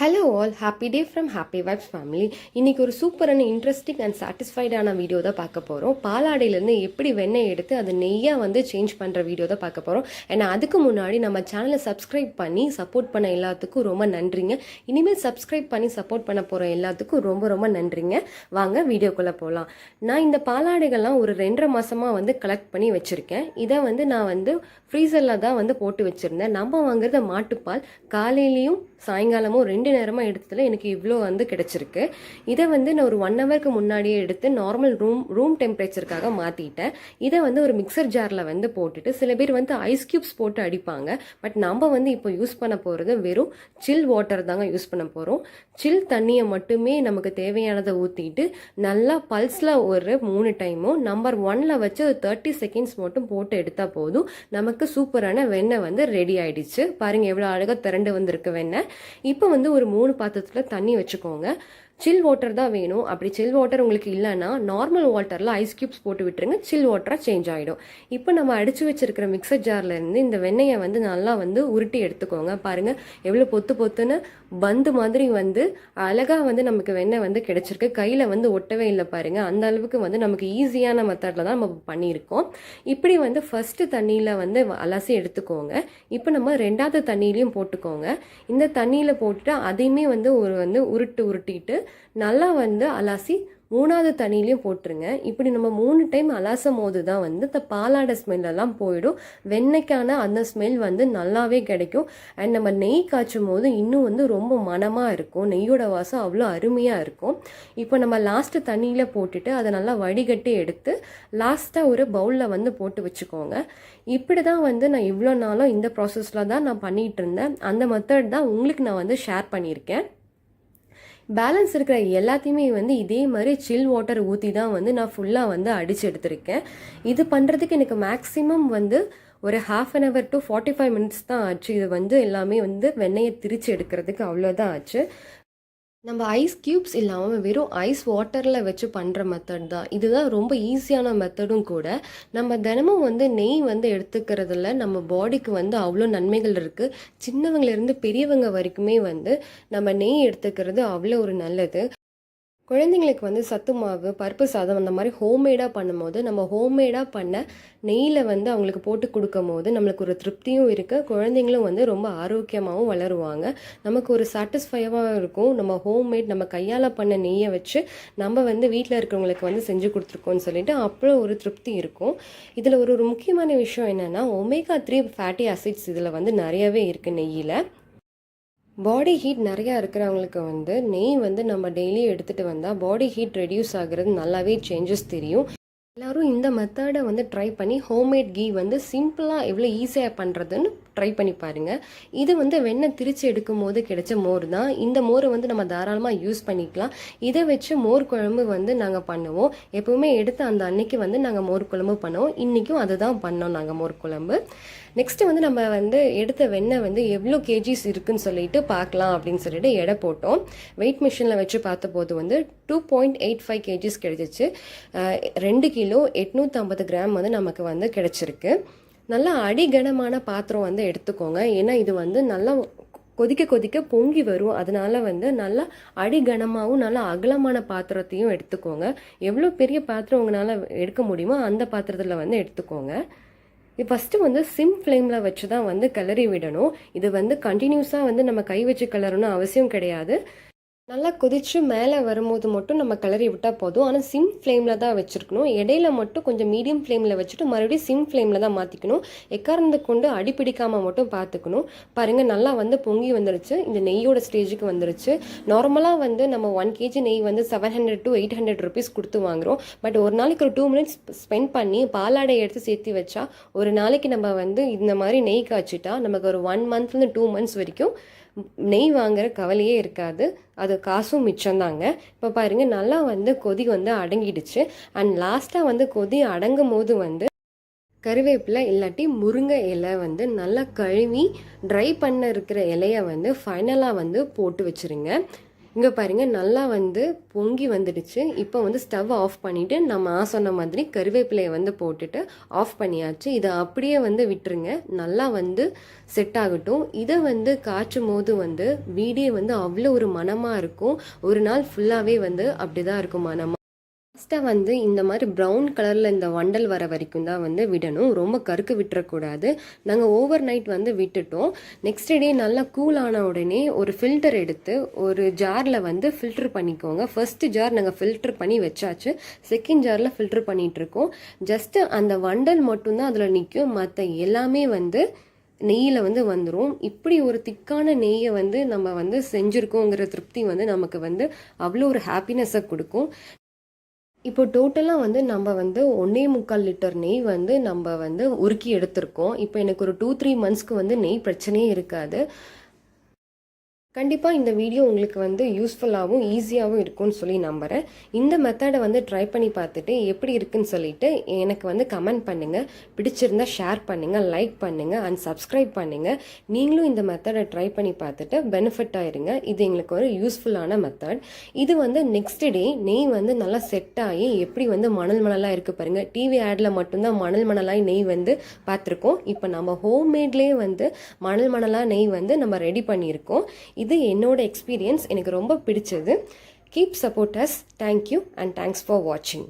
Hello all happy day from happy vibes family இன்றைக்கி ஒரு சூப்பரான இன்ட்ரெஸ்டிங் அண்ட் சாட்டிஸ்ஃபைடான வீடியோ தான் பார்க்க போகிறோம் பாலாடையிலேருந்து எப்படி வெண்ணெய் எடுத்து அதை நெய்யாக வந்து சேஞ்ச் பண்ணுற வீடியோ தான் பார்க்க போகிறோம் ஏன்னா அதுக்கு முன்னாடி நம்ம சேனலை சப்ஸ்கிரைப் பண்ணி சப்போர்ட் பண்ண எல்லாத்துக்கும் ரொம்ப நன்றிங்க. இனிமேல் சப்ஸ்கிரைப் பண்ணி சப்போர்ட் பண்ண போகிற எல்லாத்துக்கும் ரொம்ப ரொம்ப நன்றிங்க. வாங்க வீடியோக்குள்ளே போகலாம் நான் இந்த பாலாடைகள்லாம் ஒரு ரெண்டரை மாதமாக வந்து கலெக்ட் பண்ணி வச்சுருக்கேன். இதை வந்து நான் வந்து ஃப்ரீசரில் தான் வந்து போட்டு வச்சுருந்தேன். நம்ம வாங்குறது மாட்டுப்பால். காலையிலையும் சாயங்காலமும் ரெண்டு ரெண்டு நேரமாக எடுத்ததில் எனக்கு இவ்வளோ வந்து கிடச்சிருக்கு. இதை வந்து நான் ஒரு ஒன் ஹவருக்கு முன்னாடியே எடுத்து நார்மல் ரூம் ரூம் டெம்பரேச்சருக்காக மாற்றிட்டேன் இதை வந்து ஒரு மிக்சர் ஜாரில் வந்து போட்டுட்டு சில பேர் வந்து ஐஸ் க்யூப்ஸ் போட்டு அடிப்பாங்க. பட் நம்ம வந்து இப்போ யூஸ் பண்ண போகிறது வெறும் சில் வாட்டர் தாங்க யூஸ் பண்ண போகிறோம் சில் தண்ணியை மட்டுமே நமக்கு தேவையானதை ஊற்றிட்டு நல்லா பல்ஸில் ஒரு மூணு டைமும் நம்பர் ஒன்ல வச்சு ஒரு தேர்ட்டி செகண்ட்ஸ் மட்டும் போட்டு எடுத்தால் போதும். நமக்கு சூப்பரான வெண்ணெய் வந்து ரெடி ஆயிடுச்சு. பாருங்க எவ்வளோ அழகாக திரண்டு வந்திருக்கு வெண்ணெய். இப்போ வந்து ஒரு மூணு பாத்திரத்தில் தண்ணி வச்சுக்கோங்க. சில் வாட்டர் தான் வேணும். அப்படி சில் வாட்டர் உங்களுக்கு இல்லைன்னா நார்மல் வாட்டரில் ஐஸ் க்யூப்ஸ் போட்டு விட்டுருங்க. சில் வாட்டராக சேஞ்ச் ஆகிடும் இப்போ நம்ம அடித்து வச்சிருக்கிற மிக்சர் ஜார்லேருந்து இந்த வெண்ணெயை வந்து நல்லா வந்து உருட்டி எடுத்துக்கோங்க. பாருங்கள் எவ்வளோ பொத்து பொத்துன்னு பந்து மாதிரி வந்து அழகாக வந்து நமக்கு வெண்ணெய் வந்து கிடைச்சிருக்கு. கையில் வந்து ஒட்டவே இல்லை பாருங்கள் அந்த அளவுக்கு வந்து நமக்கு ஈஸியான மெத்தடில் தான் நம்ம பண்ணியிருக்கோம். இப்படி வந்து ஃபஸ்ட்டு தண்ணியில் வந்து அலசி எடுத்துக்கோங்க. இப்போ நம்ம ரெண்டாவது தண்ணியிலையும் போட்டுக்கோங்க. இந்த தண்ணியில் போட்டுட்டு அதையுமே வந்து ஒரு வந்து உருட்டு உருட்டிட்டு நல்லா வந்து அலசி மூணாவது தண்ணியிலையும் போட்டுருங்க. இப்படி நம்ம மூணு டைம் அலசும் போது தான் வந்து இந்த பாலாடை ஸ்மெல்லெல்லாம் போயிடும். வெண்ணெய்க்கான அந்த ஸ்மெல் வந்து நல்லாவே கிடைக்கும். அண்ட் நம்ம நெய் காய்ச்சும் போது இன்னும் வந்து ரொம்ப மனமாக இருக்கும். நெய்யோட வாசம் அவ்வளோ அருமையாக இருக்கும். இப்போ நம்ம லாஸ்ட்டு தண்ணியில் போட்டுட்டு அதை நல்லா வடிகட்டி எடுத்து லாஸ்ட்டாக ஒரு பவுலில் வந்து போட்டு வச்சுக்கோங்க. இப்படி தான் வந்து நான் இவ்வளோ நாளும் இந்த ப்ராசஸில் தான் நான் பண்ணிகிட்டு இருந்தேன். அந்த மெத்தட் தான் உங்களுக்கு நான் வந்து ஷேர் பண்ணியிருக்கேன். பேலன்ஸ் இருக்கிற எல்லாத்தையுமே வந்து இதே மாதிரி சில் வாட்டர் ஊற்றி தான் வந்து நான் ஃபுல்லாக வந்து அடித்து எடுத்திருக்கேன். இது பண்ணுறதுக்கு எனக்கு மேக்ஸிமம் வந்து ஒரு half an hour to forty five minutes தான் ஆச்சு. இது வந்து எல்லாமே வந்து வெண்ணெயை திரிச்சு எடுக்கிறதுக்கு அவ்வளோதான் ஆச்சு. நம்ம ஐஸ் க்யூப்ஸ் இல்லாமல் வெறும் ஐஸ் வாட்டரில் வச்சு பண்ணுற மெத்தட் தான். இதுதான் ரொம்ப ஈஸியான மெத்தடும் கூட. நம்ம தினமும் வந்து நெய் வந்து எடுத்துக்கிறதுல நம்ம பாடிக்கு வந்து அவ்வளோ நன்மைகள் இருக்குது சின்னவங்கலேருந்து பெரியவங்க வரைக்குமே வந்து நம்ம நெய் எடுத்துக்கிறது அவ்வளோ ஒரு நல்லது. குழந்தைங்களுக்கு வந்து சத்து மாவு பருப்பு சாதம் அந்த மாதிரி ஹோம்மேடாக பண்ணும்போது நம்ம ஹோம்மேடாக பண்ண நெய்யில் வந்து அவங்களுக்கு போட்டு கொடுக்கும் போது நம்மளுக்கு ஒரு திருப்தியும் இருக்குது குழந்தைங்களும் வந்து ரொம்ப ஆரோக்கியமாகவும் வளருவாங்க. நமக்கு ஒரு சாட்டிஸ்ஃபைவாக இருக்கும். நம்ம ஹோம்மேட் நம்ம கையால் பண்ண நெய்யை வச்சு நம்ம வந்து வீட்டில் இருக்கிறவங்களுக்கு வந்து செஞ்சு கொடுத்துருக்கோம்னு சொல்லிட்டு அப்புறம் ஒரு திருப்தி இருக்கும். இதில் ஒரு ஒரு முக்கியமான விஷயம் என்னென்னா ஒமேகா த்ரீ ஃபேட்டி ஆசிட்ஸ் இதில் வந்து நிறையவே இருக்குது நெய்யில். பாடி ஹீட் நிறையா இருக்கிறவங்களுக்கு வந்து நெய் வந்து நம்ம டெய்லியும் எடுத்துகிட்டு வந்தால் பாடி ஹீட் ரெடியூஸ் ஆகுறது நல்லாவே சேஞ்சஸ் தெரியும். எல்லோரும் இந்த மெத்தடை வந்து ட்ரை பண்ணி ஹோம்மேட் கீ வந்து சிம்பிளாக எவ்வளோ ஈஸியாக பண்ணுறதுன்னு ட்ரை பண்ணி பாருங்கள் இது வந்து வெண்ணெய் திரிச்சு எடுக்கும் போது கிடைச்ச மோர் தான். இந்த மோரை வந்து நம்ம தாராளமாக யூஸ் பண்ணிக்கலாம். இதை வச்சு மோர் குழம்பு வந்து நாங்கள் பண்ணுவோம். எப்போவுமே எடுத்து அந்த அன்னைக்கு வந்து நாங்கள் மோர் குழம்பு பண்ணுவோம். இன்றைக்கும் அதை தான் பண்ணோம் நாங்கள் மோர் குழம்பு. நெக்ஸ்ட்டு வந்து நம்ம வந்து எடுத்த வெண்ணெய் வந்து எவ்வளோ கேஜிஸ் இருக்குன்னு சொல்லிட்டு பார்க்கலாம் அப்படின்னு சொல்லிட்டு எடை போட்டோம். வெயிட் மிஷினில் வச்சு பார்த்தபோது வந்து two point eight five kgs கிடைச்சிச்சு. ரெண்டு கிலோ எட்நூற்றம்பது கிராம் வந்து நமக்கு வந்து கிடச்சிருக்கு. நல்லா அடிகனமான பாத்திரம் வந்து எடுத்துக்கோங்க. ஏன்னா இது வந்து நல்லா கொதிக்க கொதிக்க பொங்கி வரும். அதனால வந்து நல்லா அடிகனமாகவும் நல்லா அகலமான பாத்திரத்தையும் எடுத்துக்கோங்க. எவ்வளோ பெரிய பாத்திரம் உங்களால் எடுக்க முடியுமோ அந்த பாத்திரத்தில் வந்து எடுத்துக்கோங்க. இது ஃபஸ்ட்டு வந்து சிம் ஃப்ளேமில் வச்சு தான் வந்து கிளறி விடணும். இது வந்து கண்டினியூஸாக வந்து நம்ம கை வச்சு கிளறணும் அவசியம் கிடையாது. நல்லா கொதிச்சு மேலே வரும்போது மட்டும் நம்ம கிளறி விட்டால் போதும். ஆனால் சிம் ஃப்ளேமில் தான் வச்சுருக்கணும். இடையில மட்டும் கொஞ்சம் மீடியம் ஃப்ளேமில் வச்சுட்டு மறுபடியும் சிம் ஃப்ளேமில் தான் மாற்றிக்கணும் எக்காரந்து கொண்டு அடி பிடிக்காமல் மட்டும் பார்த்துக்கணும். பாருங்கள் நல்லா வந்து பொங்கி வந்துருச்சு. இந்த நெய்யோட ஸ்டேஜுக்கு வந்துருச்சு. நார்மலாக வந்து நம்ம ஒன் கேஜி நெய் வந்து seven hundred to eight hundred rupees கொடுத்து வாங்குகிறோம் பட் ஒரு நாளைக்கு ஒரு டூ மினிட்ஸ் ஸ்பெண்ட் பண்ணி பாலாடை எடுத்து சேர்த்து வச்சா ஒரு நாளைக்கு நம்ம வந்து இந்த மாதிரி நெய் காய்ச்சிட்டா நமக்கு ஒரு ஒன் மந்த்லேருந்து டூ மந்த்ஸ் வரைக்கும் நெய் வாங்குற கவலையே இருக்காது. அது காசும் மிச்சம்தாங்க. இப்போ பாருங்கள் நல்லா வந்து கொதி வந்து அடங்கிடுச்சு. அண்ட் லாஸ்ட்டாக வந்து கொதி அடங்கும் போது வந்து கருவேப்பிலை இல்லாட்டி முருங்கை இலை வந்து நல்லா கழுவி ட்ரை பண்ண இருக்கிற இலையை வந்து ஃபைனலாக வந்து போட்டு வச்சுருங்க. இங்கே பாருங்கள் நல்லா வந்து பொங்கி வந்துடுச்சு. இப்போ வந்து ஸ்டவ் ஆஃப் பண்ணிவிட்டு நம்ம ஆ சொன்ன மாதிரி கருவேப்பிலையை வந்து போட்டுட்டு ஆஃப் பண்ணியாச்சு. இதை அப்படியே வந்து விட்டுருங்க. நல்லா வந்து செட் ஆகட்டும். இதை வந்து காய்ச்சும் போது வந்து வீடே வந்து அவ்வளோ ஒரு மனமாக இருக்கும். ஒரு நாள் ஃபுல்லாகவே வந்து அப்படி தான் இருக்கும் மனமாக ஃபஸ்ட்டாக வந்து இந்த மாதிரி ப்ரௌன் கலரில் இந்த வண்டல் வர வரைக்கும் தான் வந்து விடணும். ரொம்ப கருக்கு விட்டுறக்கூடாது. நாங்கள் ஓவர் நைட் வந்து விட்டுட்டோம். நெக்ஸ்ட் டே நல்லா கூல் ஆன உடனே ஒரு ஃபில்டர் எடுத்து ஒரு ஜாரில் வந்து ஃபில்டர் பண்ணிக்கோங்க. ஃபர்ஸ்ட் ஜார் நாங்கள் ஃபில்டர் பண்ணி வச்சாச்சு. செகண்ட் ஜாரில் ஃபில்டர் பண்ணிகிட்ருக்கோம் ஜஸ்ட்டு அந்த வண்டல் மட்டும்தான் அதில் நிற்கும் மற்ற எல்லாமே வந்து நெய்யில் வந்து வந்துடும் இப்படி ஒரு திக்கான நெய்யை வந்து நம்ம வந்து செஞ்சுருக்கோங்கிற திருப்தி வந்து நமக்கு வந்து அவ்வளோ ஒரு ஹாப்பினஸை கொடுக்கும். இப்போ டோட்டலாக வந்து நம்ம வந்து ஒன்றே முக்கால் லிட்டர் நெய் வந்து நம்ம வந்து உருக்கி எடுத்திருக்கோம். இப்போ எனக்கு ஒரு டூ த்ரீ மந்த்ஸ்க்கு வந்து நெய் பிரச்சனையே இருக்காது. கண்டிப்பாக இந்த வீடியோ உங்களுக்கு வந்து யூஸ்ஃபுல்லாகவும் ஈஸியாகவும் இருக்கும்னு சொல்லி நம்புகிறேன் இந்த மெத்தடை வந்து ட்ரை பண்ணி பார்த்துட்டு எப்படி இருக்குன்னு சொல்லிட்டு எனக்கு வந்து கமெண்ட் பண்ணுங்கள் பிடிச்சிருந்தா ஷேர் பண்ணுங்கள் லைக் பண்ணுங்கள் அண்ட் சப்ஸ்கிரைப் பண்ணுங்கள் நீங்களும் இந்த மெத்தடை ட்ரை பண்ணி பார்த்துட்டு பெனிஃபிட் ஆயிருங்க. இது எங்களுக்கு ஒரு யூஸ்ஃபுல்லான மெத்தட் இது வந்து நெக்ஸ்ட் டே நெய் வந்து நல்லா செட் ஆகி எப்படி வந்து மணல் மணலாக இருக்குது பாருங்கள் டிவி ஆடில் மட்டும்தான் மணல் மணலாய் நெய் வந்து பார்த்துருக்கோம். இப்போ நம்ம ஹோம்மேட்லேயே வந்து மணல் மணலாக நெய் வந்து நம்ம ரெடி பண்ணியிருக்கோம். இது என்னோட எக்ஸ்பீரியன்ஸ் எனக்கு ரொம்ப பிடிச்சது. Keep support us thank you and thanks for வாட்சிங்